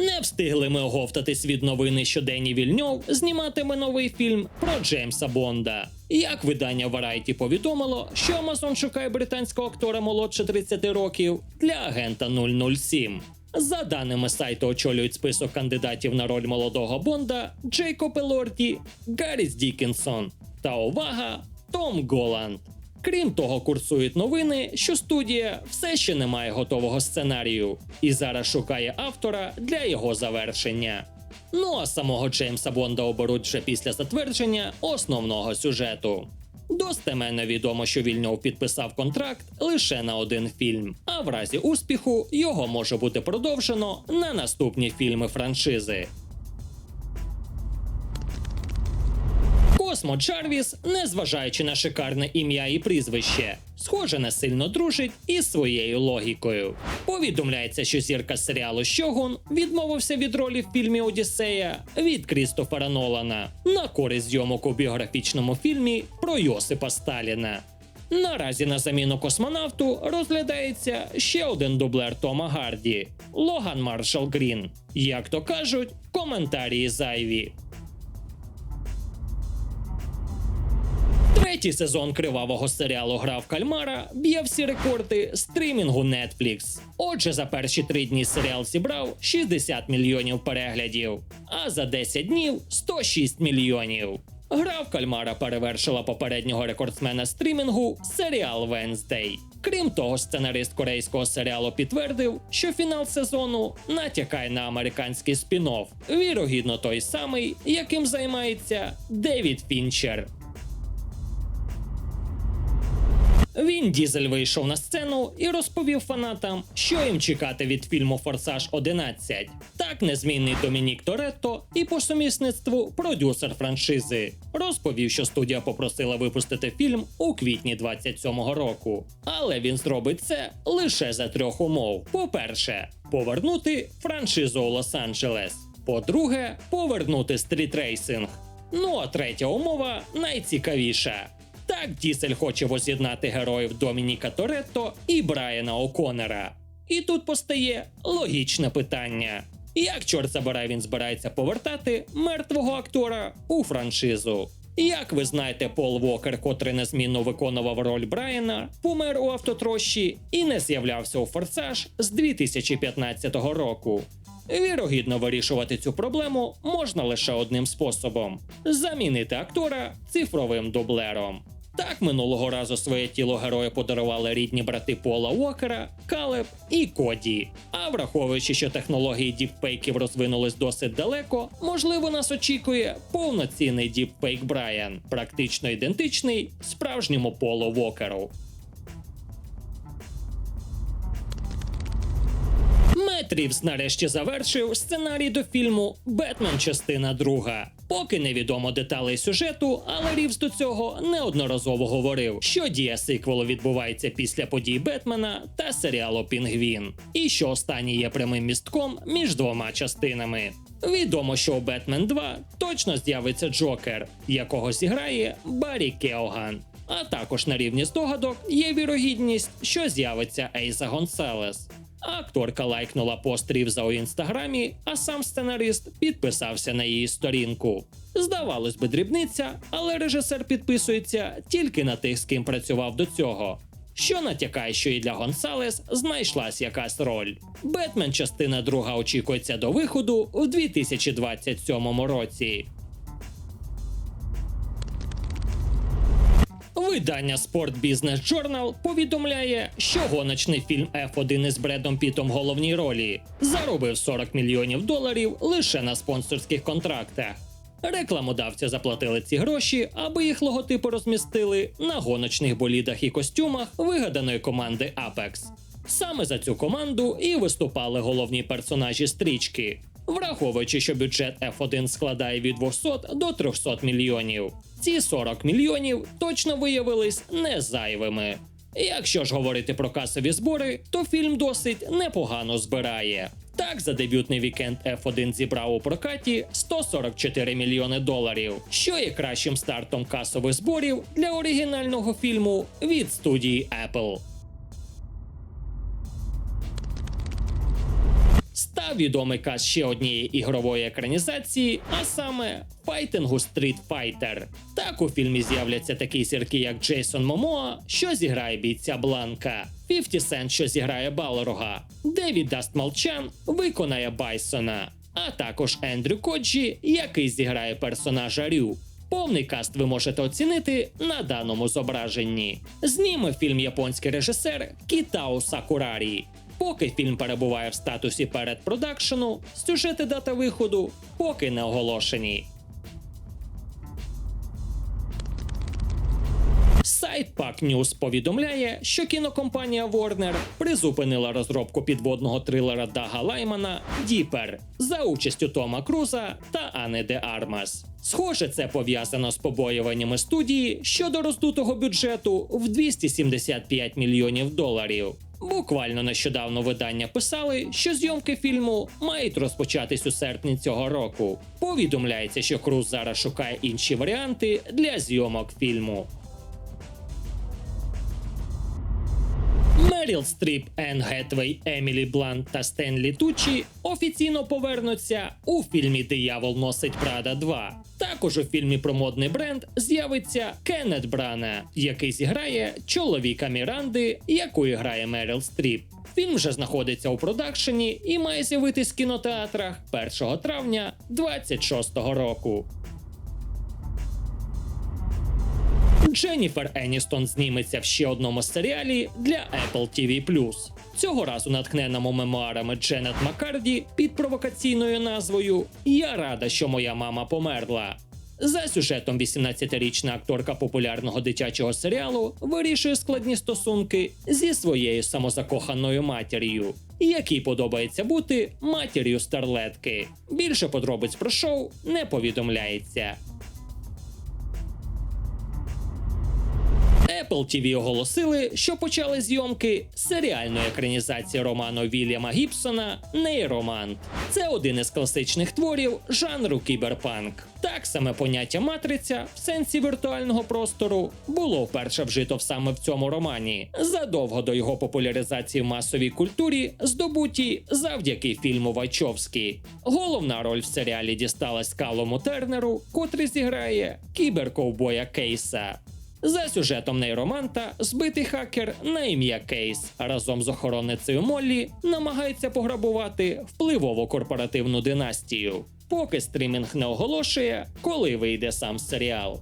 Не встигли ми оговтатись від новини, що Дені Вільньов зніматиме новий фільм про Джеймса Бонда. Як видання Variety повідомило, що Amazon шукає британського актора молодше 30 років для агента 007. За даними сайту, очолюють список кандидатів на роль молодого Бонда Джейкоб Елорді, Гарріс Дікінсон та увага Том Голланд. Крім того, курсують новини, що студія все ще не має готового сценарію і зараз шукає автора для його завершення. Ну а самого Джеймса Бонда оберуть вже після затвердження основного сюжету. Достеменно відомо, що Вільньов підписав контракт лише на один фільм, а в разі успіху його може бути продовжено на наступні фільми франшизи. Космо Джарвіс, незважаючи на шикарне ім'я і прізвище, схоже не сильно дружить із своєю логікою. Повідомляється, що зірка серіалу Щогун відмовився від ролі в фільмі Одіссея від Крістофера Нолана на користь зйомок у біографічному фільмі про Йосипа Сталіна. Наразі на заміну космонавту розглядається ще один дублер Тома Гарді Логан Маршал Грін. Як то кажуть, коментарі зайві. Третій сезон кривавого серіалу Гра в кальмара б'є всі рекорди стрімінгу Netflix. Отже, за перші три дні серіал зібрав 60 мільйонів переглядів, а за 10 днів 106 мільйонів. Гра в кальмара перевершила попереднього рекордсмена стрімінгу серіал Wednesday. Крім того, сценарист корейського серіалу підтвердив, що фінал сезону натякає на американський спін-офф, вірогідно той самий, яким займається Девід Фінчер. Він Дізель вийшов на сцену і розповів фанатам, що їм чекати від фільму Форсаж 11. Так незмінний Домінік Торетто і по сумісництву продюсер франшизи розповів, що студія попросила випустити фільм у квітні 27-го року. Але він зробить це лише за трьох умов: по-перше, повернути франшизу у Лос-Анджелес. По-друге, повернути стрітрейсинг. Ну а третя умова найцікавіша. Так Дісель хоче воз'єднати героїв Домініка Торетто і Брайана О'Коннера. І тут постає логічне питання: як чорт забирай він збирається повертати мертвого актора у франшизу? Як ви знаєте, Пол Вокер, котрий незмінно виконував роль Брайана, помер у автотрощі і не з'являвся у форсаж з 2015 року. Вірогідно вирішувати цю проблему можна лише одним способом: замінити актора цифровим дублером. Так минулого разу своє тіло героя подарували рідні брати Пола Уокера, Калеб і Коді. А враховуючи, що технології діпфейків розвинулись досить далеко, можливо, нас очікує повноцінний діпфейк Брайан, практично ідентичний справжньому Полу Уокеру. Мет Рівз нарешті завершив сценарій до фільму Бетмен частина друга. Поки невідомо деталей сюжету, але Рівз до цього неодноразово говорив, що дія сиквелу відбувається після подій Бетмена та серіалу Пінгвін, і що останній є прямим містком між двома частинами. Відомо, що у Бетмен 2 точно з'явиться Джокер, якого зіграє Баррі Кеоган. А також на рівні здогадок є вірогідність, що з'явиться Ейза Гонсалес. Акторка лайкнула пост Рівза у інстаграмі, а сам сценарист підписався на її сторінку. Здавалось би, дрібниця, але режисер підписується тільки на тих, з ким працював до цього. Що натякає, що і для Гонсалес знайшлась якась роль. Бетмен частина друга очікується до виходу у 2027 році. Видання Sport Business Journal повідомляє, що гоночний фільм F1 із Бредом Пітом в головній ролі заробив 40 мільйонів доларів лише на спонсорських контрактах. Рекламодавці заплатили ці гроші, аби їх логотипи розмістили на гоночних болідах і костюмах вигаданої команди Apex. Саме за цю команду і виступали головні персонажі стрічки, враховуючи, що бюджет F1 складає від 200 до 300 мільйонів. Ці 40 мільйонів точно виявились не зайвими. Якщо ж говорити про касові збори, то фільм досить непогано збирає. Так, за дебютний вікенд F1 зібрав у прокаті 144 мільйони доларів, що є кращим стартом касових зборів для оригінального фільму від студії Apple. А відомий каз ще однієї ігрової екранізації, а саме файтингу Street Fighter. Так у фільмі з'являться такі зірки, як Джейсон Момоа, що зіграє бійця Бланка, 50 Cent, що зіграє Балрога, Девід Даст Молчан виконає Байсона, а також Ендрю Коджі, який зіграє персонажа Рю. Повний каст ви можете оцінити на даному зображенні. Зніме фільм японський режисер Кітао Сакурарі. Поки фільм перебуває в статусі передпродакшену, сюжети дата виходу поки не оголошені. Сайт Pack News повідомляє, що кінокомпанія Warner призупинила розробку підводного трилера Дага Лаймана Діпер за участю Тома Круза та Ани Де Армас. Схоже, це пов'язано з побоюваннями студії щодо роздутого бюджету в 275 мільйонів доларів. Буквально нещодавно видання писали, що зйомки фільму мають розпочатись у серпні цього року. Повідомляється, що Круз зараз шукає інші варіанти для зйомок фільму. Меріл Стріп, Енн Гетвей, Емілі Блант та Стенлі Тучі офіційно повернуться у фільмі Диявол носить Прада 2. Також у фільмі про модний бренд з'явиться Кеннет Брана, який зіграє чоловіка Міранди, якою грає Меріл Стріп. Фільм вже знаходиться у продакшені і має з'явитись в кінотеатрах 1 травня 26 року. Дженніфер Еністон зніметься в ще одному серіалі для Apple TV+. Цього разу натхненому мемуарами Дженет Маккарді під провокаційною назвою Я рада, що моя мама померла. За сюжетом 18-річна акторка популярного дитячого серіалу вирішує складні стосунки зі своєю самозакоханою матір'ю, якій подобається бути матір'ю старлетки. Більше подробиць про шоу не повідомляється. Apple TV оголосили, що почали зйомки серіальної екранізації роману Вільяма Гібсона Нейромант. Це один із класичних творів жанру кіберпанк. Так саме поняття матриця в сенсі віртуального простору було вперше вжито саме в цьому романі, задовго до його популяризації в масовій культурі, здобутій завдяки фільму Вайчовський. Головна роль в серіалі дісталась Калому Тернеру, котрий зіграє кіберковбоя Кейса. За сюжетом нейроманта збитий хакер на ім'я Кейс разом з охоронницею Моллі намагається пограбувати впливову корпоративну династію, поки стрімінг не оголошує, коли вийде сам серіал.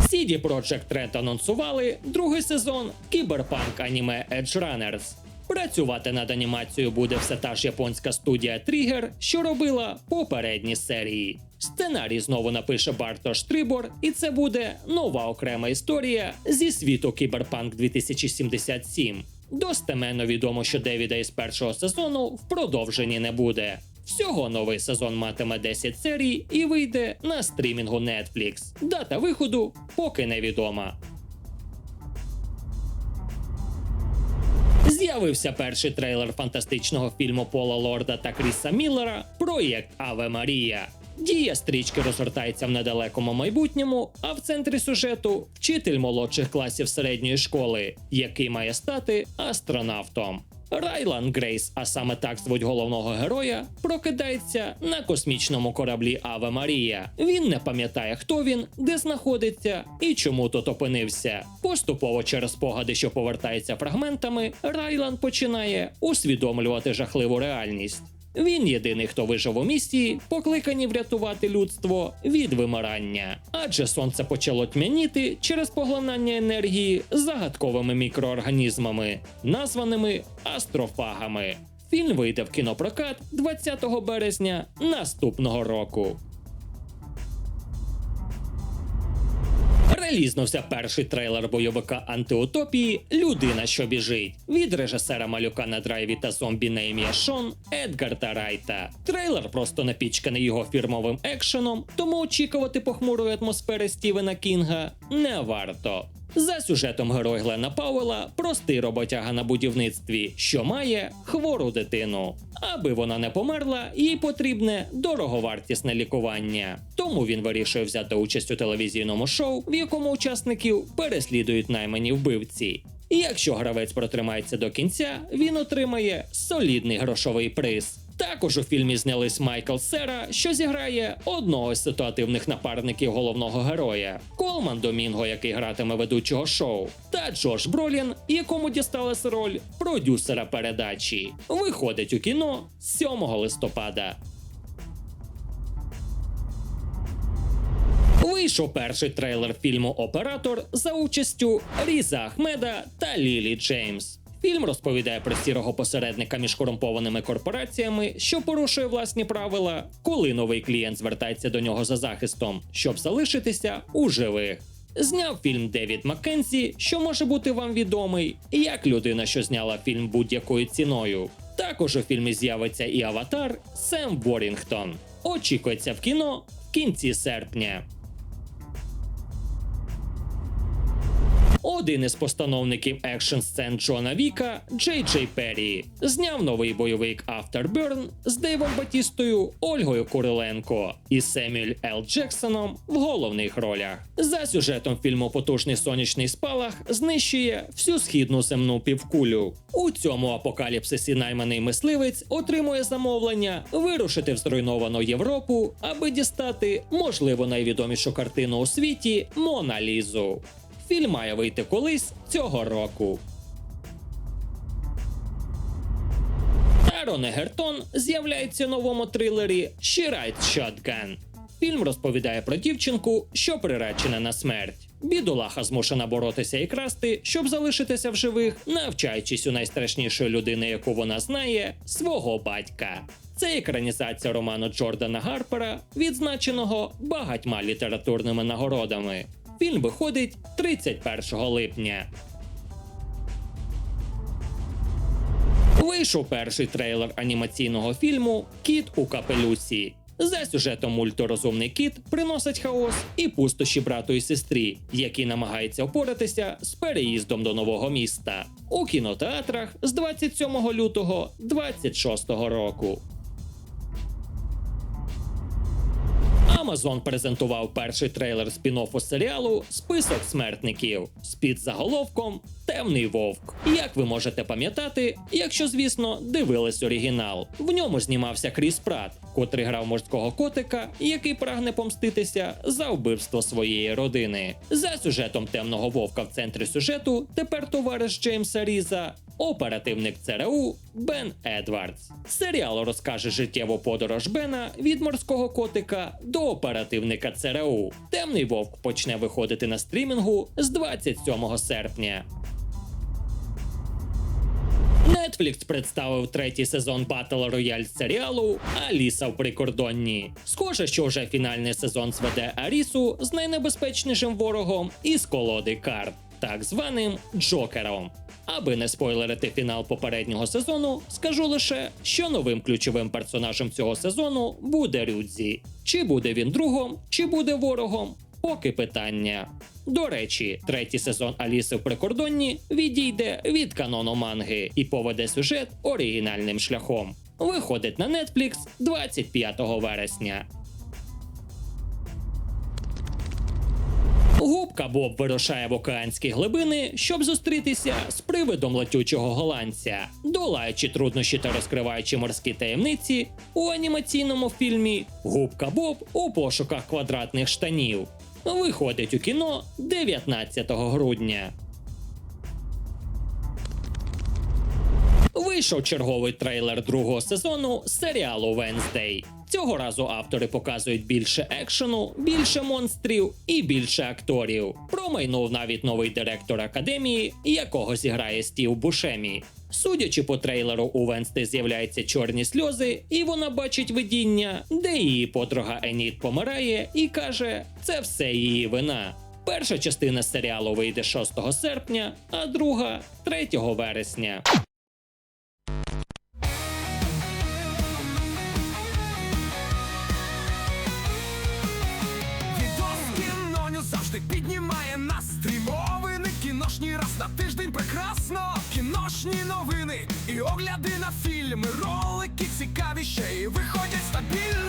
CD Projekt Red анонсували другий сезон кіберпанк аніме Edge Runners. Працювати над анімацією буде все та ж японська студія Trigger, що робила попередні серії. Сценарій знову напише Бартош Трибор, і це буде нова окрема історія зі світу Кіберпанк 2077. Достеменно відомо, що Девіда із першого сезону в продовженні не буде. Всього новий сезон матиме 10 серій і вийде на стрімінгу Netflix. Дата виходу поки невідома. З'явився перший трейлер фантастичного фільму Пола Лорда та Кріса Міллера Проєкт Аве Марія. Дія стрічки розгортається в недалекому майбутньому, а в центрі сюжету вчитель молодших класів середньої школи, який має стати астронавтом. Райлан Грейс, а саме так звуть головного героя, прокидається на космічному кораблі Аве Марія. Він не пам'ятає, хто він, де знаходиться і чому тут опинився. Поступово через спогади, що повертається фрагментами, Райлан починає усвідомлювати жахливу реальність. Він єдиний, хто вижив у місії, покликані врятувати людство від вимирання. Адже сонце почало тьмяніти через поглинання енергії загадковими мікроорганізмами, названими астрофагами. Фільм вийде в кінопрокат 20 березня наступного року. Релізнувся перший трейлер бойовика антиутопії Людина, що біжить від режисера малюка на драйві та зомбі на ім'я Шон Едгарта Райта. Трейлер просто напічканий його фірмовим екшеном, тому очікувати похмурої атмосфери Стівена Кінга не варто. За сюжетом герой Глена Пауела простий роботяга на будівництві, що має хвору дитину. Аби вона не померла, їй потрібне дороговартісне лікування. Тому він вирішує взяти участь у телевізійному шоу, в якому учасників переслідують наймані вбивці. Якщо гравець протримається до кінця, він отримає солідний грошовий приз. Також у фільмі знялись Майкл Сера, що зіграє одного з ситуативних напарників головного героя, Колман Домінго, який гратиме ведучого шоу, та Джош Бролін, якому дісталась роль продюсера передачі. Виходить у кіно 7 листопада. Вийшов перший трейлер фільму Оператор за участю Різа Ахмеда та Лілі Джеймс. Фільм розповідає про сірого посередника між корумпованими корпораціями, що порушує власні правила, коли новий клієнт звертається до нього за захистом, щоб залишитися у живих. Зняв фільм Девід Маккензі, що може бути вам відомий, як людина, що зняла фільм будь-якою ціною. Також у фільмі з'явиться і аватар Сем Ворінгтон. Очікується в кіно в кінці серпня. Один із постановників екшн сцен Джона Віка, Джей Джей Перрі, зняв новий бойовик Afterburn з Дейвом Батістою, Ольгою Куриленко і Семюель Л. Джексоном в головних ролях. За сюжетом фільму Потужний сонячний спалах знищує всю східну земну півкулю. У цьому апокаліпсисі найманий мисливець отримує замовлення вирушити в зруйновану Європу, аби дістати можливо найвідомішу картину у світі Мона Лізу. Фільм має вийти колись цього року. Тарон Егертон з'являється у новому трилері «She Rides Shotgun». Фільм розповідає про дівчинку, що приречена на смерть. Бідолаха змушена боротися і красти, щоб залишитися в живих, навчаючись у найстрашнішої людини, яку вона знає, свого батька. Це екранізація роману Джордана Гарпера, відзначеного багатьма літературними нагородами. Фільм виходить 31 липня. Вийшов перший трейлер анімаційного фільму Кіт у капелюсі. За сюжетом мульту розумний кіт приносить хаос і пустощі брату і сестрі, які намагаються впоратися з переїздом до нового міста у кінотеатрах з 27 лютого 26 року. Amazon презентував перший трейлер спін-оффу серіалу Список смертників з підзаголовком Темний вовк. Як ви можете пам'ятати, якщо, звісно, дивились оригінал. В ньому знімався Кріс Прат, котрий грав морського котика, який прагне помститися за вбивство своєї родини. За сюжетом темного вовка в центрі сюжету тепер товариш Джеймса Різа оперативник ЦРУ Бен Едвардс. Серіал розкаже життєву подорож Бена від морського котика до оперативника ЦРУ. Темний вовк почне виходити на стрімінгу з 27 серпня. Netflix представив третій сезон Battle Royale серіалу Аліса в прикордонні. Схоже, що вже фінальний сезон зведе Арісу з найнебезпечнішим ворогом із колоди карт, так званим Джокером. Аби не спойлерити фінал попереднього сезону, скажу лише, що новим ключовим персонажем цього сезону буде Рюдзі. Чи буде він другом, чи буде ворогом, поки питання. До речі, третій сезон Аліси в прикордонні відійде від канону манги і поведе сюжет оригінальним шляхом. Виходить на Netflix 25 вересня. Губка Боб вирушає в океанські глибини, щоб зустрітися з привидом летючого голландця, долаючи труднощі та розкриваючи морські таємниці у анімаційному фільмі Губка Боб у пошуках квадратних штанів. Виходить у кіно 19 грудня. Вийшов черговий трейлер другого сезону серіалу Венздей. Цього разу автори показують більше екшену, більше монстрів і більше акторів. Промайнув навіть новий директор академії, якого зіграє Стів Бушемі. Судячи по трейлеру, у Венсти з'являються чорні сльози, і вона бачить видіння, де її подруга Еніт помирає і каже, це все її вина. Перша частина серіалу вийде 6 серпня, а друга 3 вересня. Огляди на фільми Ролики цікаві ще й виходять стабільно